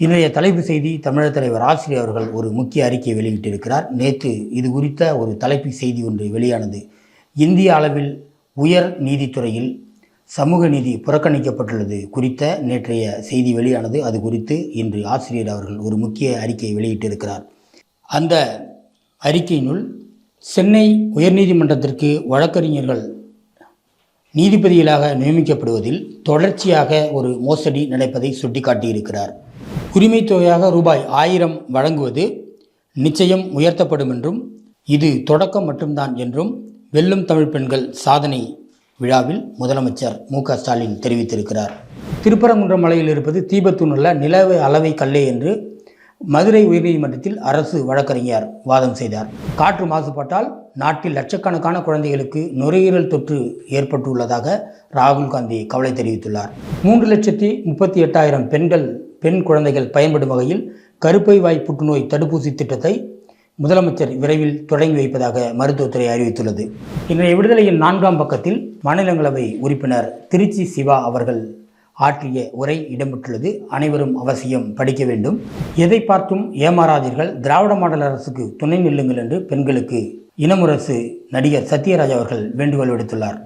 இன்றைய தலைப்பு செய்தி தமிழக தலைவர் ஆசிரியர் அவர்கள் ஒரு முக்கிய அறிக்கையை வெளியிட்டிருக்கிறார். நேற்று இது குறித்த ஒரு தலைப்பு செய்தி ஒன்று வெளியானது. இந்திய அளவில் உயர் நீதித்துறையில் சமூக நீதி புறக்கணிக்கப்பட்டுள்ளது குறித்த நேற்றைய செய்தி வெளியானது. அது குறித்து இன்று ஆசிரியர் அவர்கள் ஒரு முக்கிய அறிக்கையை வெளியிட்டிருக்கிறார். அந்த அறிக்கையினுள் சென்னை உயர்நீதிமன்றத்திற்கு வழக்கறிஞர்கள் நீதிபதிகளாக நியமிக்கப்படுவதில் தொடர்ச்சியாக ஒரு மோசடி நடப்பதை சுட்டிக்காட்டியிருக்கிறார். உரிமைத் தொகையாக ரூபாய் ஆயிரம் வழங்குவது நிச்சயம் உயர்த்தப்படும் என்றும் இது தொடக்கம் மட்டும்தான் என்றும் வெல்லும் தமிழ் பெண்கள் சாதனை விழாவில் முதலமைச்சர் மு க ஸ்டாலின் தெரிவித்திருக்கிறார். திருப்பரங்குன்ற மலையில் இருப்பது தீபத்தூண் அல்ல நிலவு அளவை கல்லே என்று மதுரை உயர்நீதிமன்றத்தில் அரசு வழக்கறிஞர் வாதம் செய்தார். காற்று மாசுபட்டால் நாட்டில் லட்சக்கணக்கான குழந்தைகளுக்கு நுரையீரல் தொற்று ஏற்பட்டுள்ளதாக ராகுல் காந்தி கவலை தெரிவித்துள்ளார். மூன்று லட்சத்தி முப்பத்தி எட்டாயிரம் பெண்கள் பெண் குழந்தைகள் பயன்படும் வகையில் கருப்பை வாய் புற்றுநோய் தடுப்பூசி திட்டத்தை முதலமைச்சர் விரைவில் தொடங்கி வைப்பதாக மருத்துவத்துறை அறிவித்துள்ளது. இன்றைய விடுதலையின் நான்காம் பக்கத்தில் மாநிலங்களவை உறுப்பினர் திருச்சி சிவா அவர்கள் ஆற்றிய உரை இடம்பெற்றுள்ளது. அனைவரும் அவசியம் படிக்க வேண்டும். எதை பார்த்தும் ஏமாறாதீர்கள். திராவிட மாடல் அரசுக்கு துணை நில்லுங்கள் என்று பெண்களுக்கு இனமுரசு நடிகர் சத்யராஜ் அவர்கள் வேண்டுகோள் விடுத்துள்ளார்.